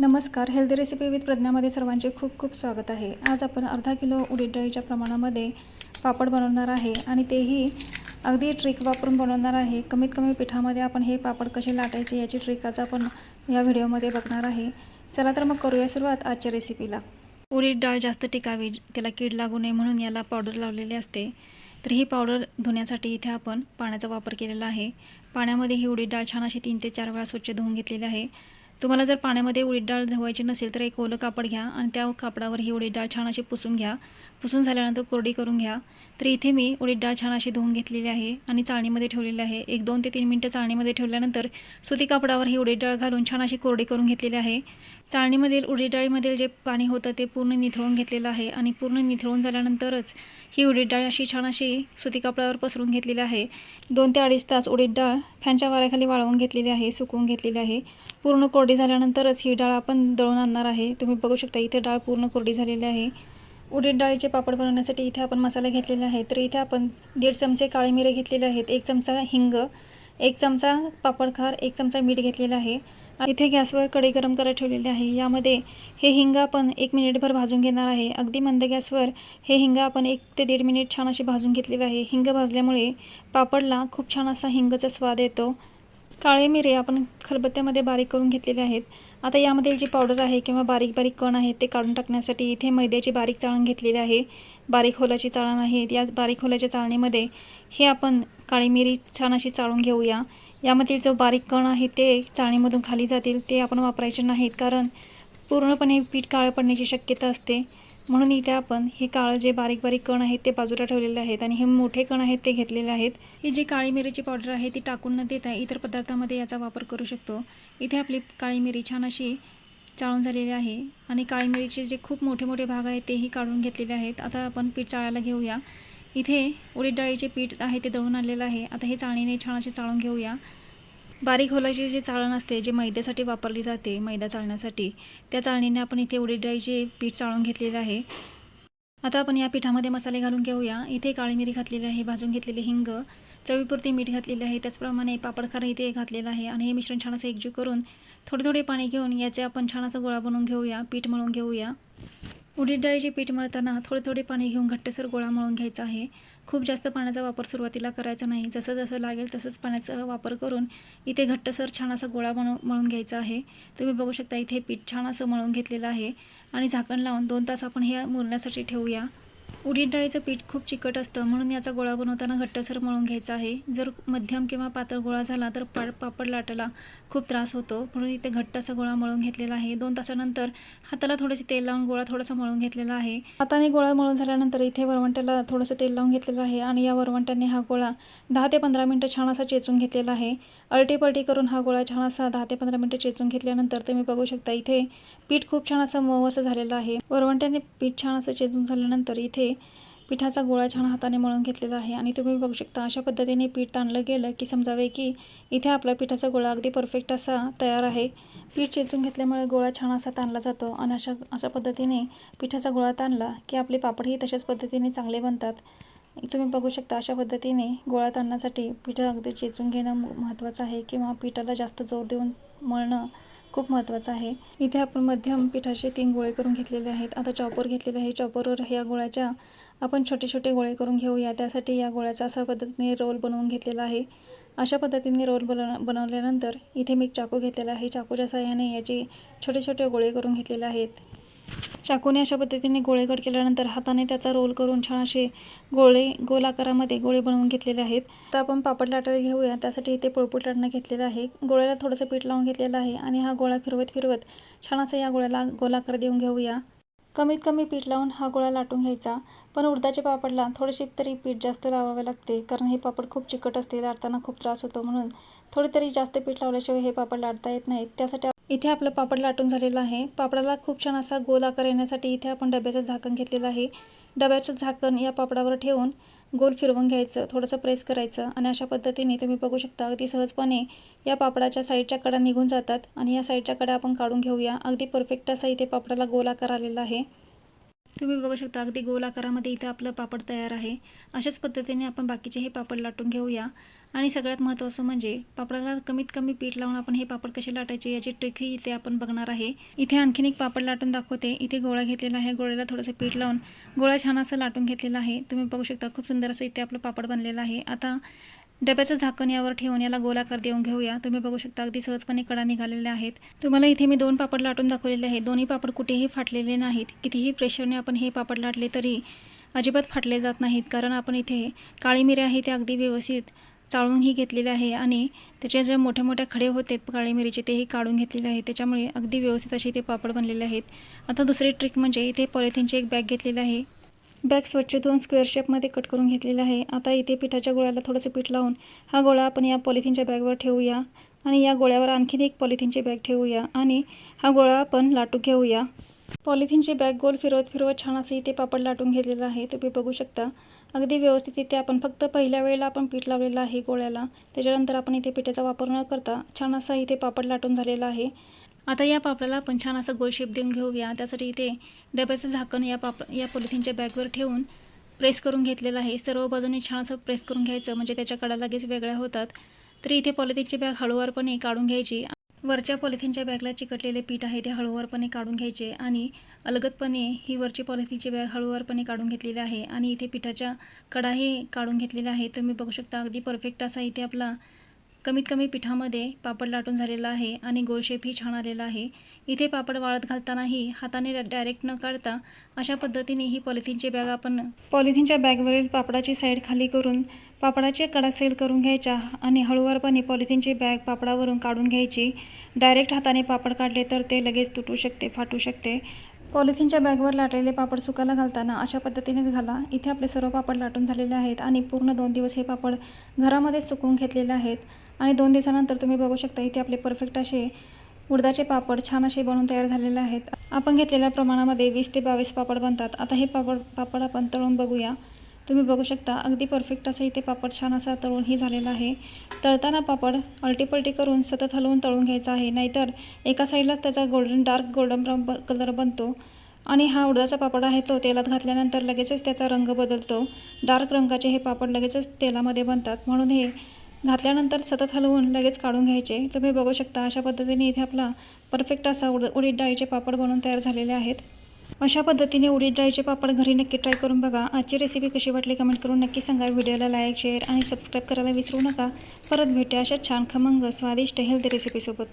नमस्कार. Healthy recipe with प्रज्ञामध्ये सर्वांचे खूप खूप स्वागत आहे. आज आपण अर्धा किलो उडीद डाळीच्या प्रमाणामध्ये पापड बनवणार आहे आणि तेही अगदी ट्रिक वापरून बनवणार आहे. कमीत कमी पिठामध्ये आपण हे पापड कसे लाटायचे याची ट्रिक आज आपण या व्हिडिओमध्ये बघणार आहे. चला तर मग करूया सुरुवात आजच्या रेसिपीला उडीद डाळ जास्त टिकावी त्याला कीड लागू नये म्हणून याला पावडर लावलेली असते. तर ही पावडर धुण्यासाठी इथे आपण पाण्याचा वापर केलेला आहे. पाण्यामध्ये ही उडीद डाळ छान अशी तीन ते चार वेळा स्वच्छ धुवून घेतलेली आहे. तुम्हाला जर पाण्यामध्ये उडीद डाळ धुवायची नसेल तर एक ओलं कापड घ्या आणि त्या कापडावर ही उडीद डाळ छान अशी पुसून घ्या. पुसून झाल्यानंतर कोरडी करून घ्या. तर इथे मी उडीद डाळ छान अशी धुवून घेतलेली आहे आणि चाळणीमध्ये ठेवलेली आहे. एक दोन ते तीन मिनटं चाळणीमध्ये ठेवल्यानंतर सुती कापडावर ही उडीद डाळ घालून छान अशी कोरडी करून घेतलेली आहे. चाळणीमधील उडीद डाळीमधील जे पाणी होतं ते पूर्ण निथळून घेतलेलं आहे आणि पूर्ण निथळून झाल्यानंतरच ही उडीद डाळ अशी छान अशी सुती कापडावर पसरून घेतलेली आहे. दोन ते अडीच तास उडीद डाळ फॅनच्या वाऱ्याखाली वाळवून घेतलेली आहे सुकवून घेतलेली आहे. पूर्ण कोरड कोरडी झाल्यानंतरच ही डाळ आपण दळून आणणार आहे. तुम्ही बघू शकता इथे डाळ पूर्ण कोरडी झालेली आहे. उडीद डाळीचे पापड बनवण्यासाठी इथे आपण मसाले घेतलेले आहेत. तर इथे आपण दीड चमचे काळे मिरे घेतलेले आहेत एक चमचा हिंग एक चमचा पापडखार एक चमचा मीठ घेतलेला आहे. इथे गॅसवर कढई गरम करायला ठेवलेली आहे. यामध्ये हे हिंग आपण एक मिनिटभर भाजून घेणार आहे. अगदी मंद गॅसवर हे हिंग आपण एक ते दीड मिनिट छान अशी भाजून घेतलेलं आहे. हिंग भाजल्यामुळे पापडला खूप छान असा हिंगचा स्वाद येतो. काळे मिरे आपण खलबत्त्यामध्ये बारीक करून घेतलेले आहेत. आता यामध्ये जी पावडर आहे किंवा बारीक बारीक कण आहेत ते काढून टाकण्यासाठी इथे मैद्याची बारीक चाळण घेतलेली आहे. बारीक होलाची चाळण आहे. या बारीक होलाच्या चाळणीमध्ये हे आपण काळी मिरी छान अशी चाळून घेऊया. यामधील जो बारीक कण आहे ते चाळणीमधून खाली जातील. ते आपण वापरायचे नाहीत कारण पूर्णपणे पीठ काळं पडण्याची शक्यता असते. म्हणून इथे आपण हे काळं जे बारीक बारीक कण आहेत ते बाजूला ठेवलेले आहेत आणि हे मोठे कण आहेत ते घेतलेले आहेत. ही जी काळी मिरीची पावडर आहे ती टाकून न देता इतर पदार्थामध्ये याचा वापर करू शकतो. इथे आपली काळी मिरी छान अशी चाळून झालेली आहे आणि काळी मिरीचे जे खूप मोठे मोठे भाग आहेत तेही काढून घेतलेले आहेत. आता आपण पीठ चाळायला घेऊया. इथे उडीद डाळीचे पीठ आहे ते दळून आणलेलं आहे. आता हे चाळणीने छान असे चाळून घेऊया. बारीक होलाची जी चाळण असते जे मैद्यासाठी वापरली जाते मैदा चाळण्यासाठी त्या चाळणीने आपण इथे उडीद डाळीचे पीठ चाळून घेतलेलं आहे. आता आपण या पिठामध्ये मसाले घालून घेऊया. इथे काळी मिरी घातलेली आहे भाजून घेतलेले हिंग चवीपुरती मीठ घातलेले आहे त्याचप्रमाणे पापडखार इथे घातलेलं आहे आणि हे मिश्रण छान असं एकजीव करून थोडे थोडे पाणी घेऊन याचे आपण छान असं गोळा बनवून घेऊया पीठ मळून घेऊया. उडीद डाळीचे पीठ मळताना थोडे थोडे पाणी घेऊन घट्टसर गोळा मळून घ्यायचा आहे. खूप जास्त पाण्याचा वापर सुरुवातीला करायचा नाही. जसं जसं लागेल तसंच पाण्याचा वापर करून इथे घट्टसर छान असा गोळा बनव मळून घ्यायचा आहे. तुम्ही बघू शकता इथे पीठ छान असं मळून घेतलेलं आहे. आणि झाकण लावून दोन तास आपण हे मुरण्यासाठी ठेवूया. उडीद डाळीचं पीठ खूप चिकट असतं म्हणून याचा गोळा बनवताना घट्टसर मळून घ्यायचा आहे. जर मध्यम किंवा पातळ गोळा झाला तर पा पापड लाटायला खूप त्रास होतो. म्हणून इथे घट्ट असा गोळा मळून घेतलेला आहे. दोन तासानंतर हाताला थोडेसे तेल लावून गोळा थोडासा मळून घेतलेला आहे. हाताने गोळा मळून झाल्यानंतर इथे वरवंट्याला थोडंसं तेल लावून घेतलेलं आहे आणि या वरवंट्याने हा गोळा दहा ते पंधरा मिनटं छान असा चेचून घेतलेला आहे. अल्टीपलटी करून हा गोळा छान असा दहा ते पंधरा मिनटं चेचून घेतल्यानंतर तुम्ही बघू शकता इथे पीठ खूप छान असं मऊ असं झालेलं आहे. वरवंट्याने पीठ छान असं चेचून झाल्यानंतर इथे इथे पिठाचा गोळा छान हाताने मळून घेतलेला आहे. आणि तुम्ही बघू शकता अशा पद्धतीने पीठ ताणलं गेलं की समजावे की इथे आपला पिठाचा गोळा अगदी परफेक्ट असा तयार आहे. पीठ चेचून घेतल्यामुळे गोळा छान असा ताणला जातो आणि अशा अशा पद्धतीने पिठाचा गोळा ताणला की आपले पापडही तशाच पद्धतीने चांगले बनतात. तुम्ही बघू शकता अशा पद्धतीने गोळा ताणण्यासाठी पीठ अगदी चेचून घेणं महत्त्वाचं आहे किंवा पिठाला जास्त जोर देऊन मळणं खूप महत्त्वाचं आहे. इथे आपण मध्यम पिठाचे तीन गोळे करून घेतलेले आहेत. आता चॉपर घेतलेले आहे. चॉपरवर ह्या गोळ्याच्या आपण छोटे छोटे गोळे करून घेऊया. त्यासाठी या गोळ्याचा असा पद्धतीने रोल बनवून घेतलेला आहे. अशा पद्धतीने रोल बनव बनवल्यानंतर इथे मी चाकू घेतलेला आहे. चाकूच्या सहाय्याने याचे छोटे छोटे गोळे करून घेतलेले आहेत. चाकूने अशा पद्धतीने गोळेगड केल्यानंतर हाताने त्याचा रोल करून छान असे गोळे गोल आकारामध्ये गोळे बनवून घेतलेले आहेत. तर आपण पापड लाटायला घेऊया. त्यासाठी इथे पोळपूट लाटणं घेतलेलं आहे. गोळ्याला थोडंसं पीठ लावून घेतलेलं आहे आणि हा गोळा फिरवत फिरवत छान असं या गोळ्याला गोलाकार देऊन घेऊया. कमीत कमी पीठ लावून हा गोळा लाटून घ्यायचा. पण उडदाच्या पापडला थोडीशी तरी पीठ जास्त लावावे लागते कारण हे पापड खूप चिकट असते लाटताना खूप त्रास होतो म्हणून. थोडी तरी जास्त पीठ लावल्याशिवाय हे पापड लाटता येत नाहीत. त्यासाठी इथे आपलं पापड लाटून झालेलं आहे. पापडाला खूप छान असा गोल आकार येण्यासाठी इथे आपण डब्याचं झाकण घेतलेलं आहे. डब्याचं झाकण या पापडावर ठेवून गोल फिरवून घ्यायचं थोडंसं प्रेस करायचं आणि अशा पद्धतीने तुम्ही बघू शकता अगदी सहजपणे या पापडाच्या साईडच्या कडा निघून जातात आणि या साईडच्या कडा आपण काढून घेऊया. अगदी परफेक्ट असा इथे पापडाला गोल आकार आलेला आहे. तुम्ही बघू शकता अगदी गोल आकारामध्ये इथं आपलं पापड तयार आहे. अशाच पद्धतीने आपण बाकीचे हे पापड लाटून घेऊया. आणि सगळ्यात महत्त्वाचं म्हणजे पापडाला कमीत कमी पीठ लावून आपण हे पापड कसे लाटायचे याची ट्रिकही इथे आपण बघणार आहे. इथे आणखीन एक पापड लाटून दाखवते. इथे गोळा घेतलेला आहे गोळ्याला थोडंसं पीठ लावून. गोळा छान असं लाटून घेतलेला आहे. तुम्ही बघू शकता खूप सुंदर असं इथे आपलं पापड बनलेलं आहे. आता डब्याचं झाकण यावर ठेवून याला गोलाकार देऊन घेऊया. तुम्ही बघू शकता अगदी सहजपणे कडा निघालेल्या आहेत. तुम्हाला इथे मी दोन पापड लाटून दाखवलेले आहेत. दोन्ही पापड कुठेही फाटलेले नाहीत. कितीही प्रेशरने आपण हे पापड लाटले तरी अजिबात फाटले जात नाहीत. कारण आपण इथे काळी मिरी आहे ते अगदी व्यवस्थित चाळूनही घेतलेले आहे आणि त्याचे जे मोठे मोठ्या खडे होते काळी मिरीचे तेही काढून घेतलेले आहे त्याच्यामुळे अगदी व्यवस्थित असे ते पापड बनलेले आहेत. आता दुसरी ट्रिक म्हणजे इथे पॉलिथिनची एक बॅग घेतलेली आहे. बॅग स्वच्छ धुवून स्क्वेअर शेपमध्ये कट करून घेतलेला आहे. आता इथे पिठाच्या गोळ्याला थोडंसं पीठ लावून हा गोळा आपण या पॉलिथिनच्या बॅगवर ठेवूया आणि या गोळ्यावर आणखीन एक पॉलिथिनची बॅग ठेवूया आणि हा गोळा आपण लाटू घेऊया. पॉलिथिनची बॅग गोल फिरवत फिरवत छान असं इथे पापड लाटून घेतलेलं आहे. तुम्ही बघू शकता. अगदी व्यवस्थित इथे आपण फक्त पहिल्या वेळेला आपण पीठ लावलेलं आहे गोळ्याला. त्याच्यानंतर आपण इथे पिठाचा वापर न करता छान असा इथे पापड लाटून झालेला आहे. आता या पापडाला आपण छान असं गोल शेप देऊन घेऊया. त्यासाठी इथे डब्याचं झाकण या पाप या पॉलिथिनच्या बॅगवर ठेवून प्रेस करून घेतलेलं आहे. सर्व बाजूने छान असं प्रेस करून घ्यायचं म्हणजे त्याच्या कडा लगेच वेगळ्या होतात. तरी इथे पॉलिथिनची बॅग हळूवारपणे काढून घ्यायची. वरच्या पॉलिथिनच्या बॅगला चिकटलेले पीठ आहे ते हळूवारपणे काढून घ्यायचे आणि अलगदपणे ही वरची पॉलिथिनची बॅग हळूवारपणे काढून घेतलेली आहे. आणि इथे पिठाच्या कडाही काढून घेतलेल्या आहे तुम्ही बघू शकता अगदी परफेक्ट असा इथे आपला कमीत कमी पिठामध्ये पापड लाटून झालेला आहे आणि गोलशेपही छान आलेला आहे. इथे पापड वाळत घालतानाही हाताने डायरेक्ट न काढता अशा पद्धतीने ही पॉलिथिनची बॅग आपण पॉलिथिनच्या बॅगवरील पापडाची साईड खाली करून पापडाचे कडा सेल करून घ्यायच्या आणि हळूवारपणे पॉलिथिनची बॅग पापडावरून काढून घ्यायची. डायरेक्ट हाताने पापड काढले तर ते लगेच तुटू शकते फाटू शकते. पॉलिथिनच्या बॅगवर लाटलेले पापड सुकायला घालताना अशा पद्धतीनेच घाला. इथे आपले सर्व पापड लाटून झालेले आहेत आणि पूर्ण दोन दिवस हे पापड घरामध्ये सुकवून घेतलेले आहेत. आणि दोन दिवसानंतर तुम्ही बघू शकता इथे आपले परफेक्ट असे उडदाचे पापड छान असे बनवून तयार झालेले आहेत. आपण घेतलेल्या प्रमाणामध्ये वीस ते बावीस पापड बनतात. आता हे पापड पापड आपण तळून बघूया. तुम्ही बघू शकता अगदी परफेक्ट असं इथे पापड छान असा तळूनही झालेला आहे. तळताना पापड अल्टीपल्टी करून सतत हलवून तळून घ्यायचा आहे. नाहीतर एका साईडलाच त्याचा golden dark golden brown colour बनतो. आणि हा उडदाचा पापड आहे तो तेलात घातल्यानंतर लगेचच त्याचा रंग बदलतो. डार्क रंगाचे हे पापड लगेचच तेलामध्ये बनतात. म्हणून हे घातल्यानंतर सतत हलवून लगेच काढून घ्यायचे. तुम्ही बघू शकता अशा पद्धतीने इथे आपला परफेक्ट असा उड उडीद डाळीचे पापड बनवून तयार झालेले आहेत. अशा पद्धतीने उडीद डाळीचे पापड घरी नक्की ट्राय करून बघा. आजची रेसिपी कशी वाटली कमेंट करून नक्की सांगा. व्हिडिओला लाईक शेअर आणि सबस्क्राईब करायला विसरू नका. परत भेटूया अशा छान खमंग स्वादिष्ट हेल्दी रेसिपीसोबत